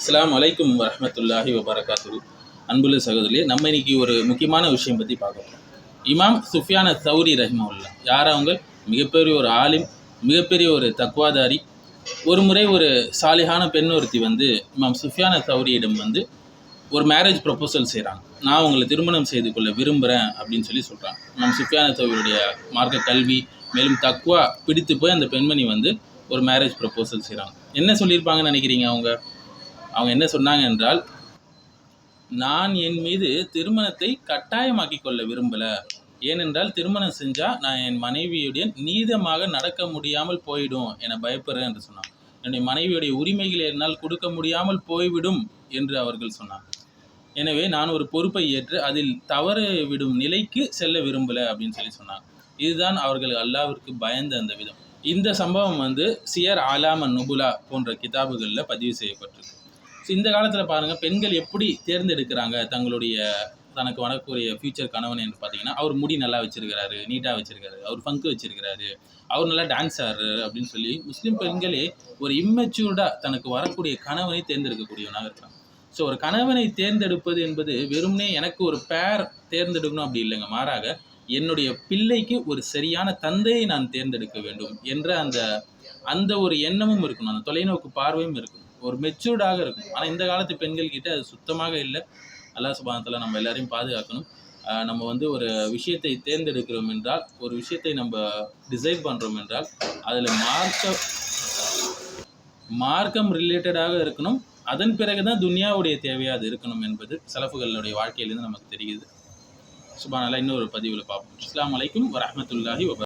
அஸ்லாம் அலைக்கும் வரமத்துல்லாஹி வபரகாத்து அன்புள்ள சகோதரியே நம்ம இன்னைக்கு ஒரு முக்கியமான விஷயம் பற்றி பார்க்குறோம் இமாம் சுஃபியான சௌரி ரஹ்மவுல்லா யார் அவங்க? மிகப்பெரிய ஒரு ஆலிம் மிகப்பெரிய ஒரு தக்வாதாரி. ஒரு முறை ஒரு சாலிகான பெண் ஒருத்தி வந்து இமாம் சுஃபியான சௌரியிடம் வந்து ஒரு மேரேஜ் ப்ரொபோசல் செய்கிறாங்க நான் உங்களை திருமணம் செய்து கொள்ள விரும்புகிறேன் அப்படின்னு சொல்லி சொல்கிறாங்க இமாம் சுஃபியான சௌரியுடைய மார்க்க கல்வி மேலும் தக்குவா பிடித்து போய் அந்த பெண்மணி வந்து ஒரு மேரேஜ் ப்ரொபோசல் செய்கிறாங்க என்ன சொல்லியிருப்பாங்கன்னு நினைக்கிறீங்க அவங்க? அவங்க என்ன சொன்னாங்க என்றால் நான் என் மீது திருமணத்தை கட்டாயமாக்கி கொள்ள விரும்பல. ஏனென்றால் திருமணம் செஞ்சால் நான் என் மனைவியுடன் நீதமாக நடக்க முடியாமல் போயிடும் என பயப்படுறேன் என்று சொன்னான். என்னுடைய மனைவியுடைய உரிமைகளை என்னால் கொடுக்க முடியாமல் போய்விடும் என்று அவர்கள் சொன்னார் எனவே நான் ஒரு பொறுப்பை ஏற்று அதில் தவறு விடும் நிலைக்கு செல்ல விரும்பலை அப்படின்னு சொல்லி சொன்னாங்க. இதுதான் அவர்கள் அல்லாவிற்கு பயந்த அந்த விதம். இந்த சம்பவம் வந்து சியர் ஆலாம நுபுலா போன்ற கிதாபுகளில் பதிவு செய்யப்பட்டிருக்கு. ஸோ இந்த காலத்தில் பாருங்கள் பெண்கள் எப்படி தேர்ந்தெடுக்கிறாங்க தங்களுடைய தனக்கு வரக்கூடிய ஃபியூச்சர் கணவன் என்று பார்த்தீங்கன்னா அவர் முடி நல்லா வச்சிருக்கிறாரு நீட்டாக வச்சிருக்காரு அவர் ஃபங்கு வச்சிருக்கிறாரு அவர் நல்லா டான்ஸ் ஆடுறாரு அப்படின்னு சொல்லி முஸ்லீம் பெண்களே ஒரு இம்மெச்சூர்டாக தனக்கு வரக்கூடிய கணவனை தேர்ந்தெடுக்கக்கூடியவனாக இருக்கிறாங்க. ஸோ ஒரு கணவனை தேர்ந்தெடுப்பது என்பது வெறுமனே எனக்கு ஒரு பேர் தேர்ந்தெடுக்கணும் அப்படி இல்லைங்க. மாறாக என்னுடைய பிள்ளைக்கு ஒரு சரியான தந்தையை நான் தேர்ந்தெடுக்க வேண்டும் என்ற அந்த அந்த ஒரு எண்ணமும் இருக்கணும். அந்த தொலைநோக்கு பார்வையும் இருக்கணும். ஒரு மெச்சூர்டாக இருக்கும். ஆனால் இந்த காலத்து பெண்கள் கிட்ட அது சுத்தமாக இல்லை. அல்லாஹ் சுபானத்தில் நம்ம எல்லாரையும் பாதுகாக்கணும். நம்ம வந்து ஒரு விஷயத்தை தேர்ந்தெடுக்கிறோம் என்றால் ஒரு விஷயத்தை நம்ம டிசைட் பண்ணுறோம் என்றால் அதில் மார்க்க மார்க்கம் ரிலேட்டடாக இருக்கணும். அதன் பிறகு தான் துனியாவுடைய தேவையாக அது இருக்கணும் என்பது சலஃபுகளுடைய வாழ்க்கையிலேருந்து நமக்கு தெரியுது. சுபானல்லா இன்னொரு பதிவில் பார்ப்போம். இஸ்லாம் வலைக்கும் வரமத்துல்லாஹி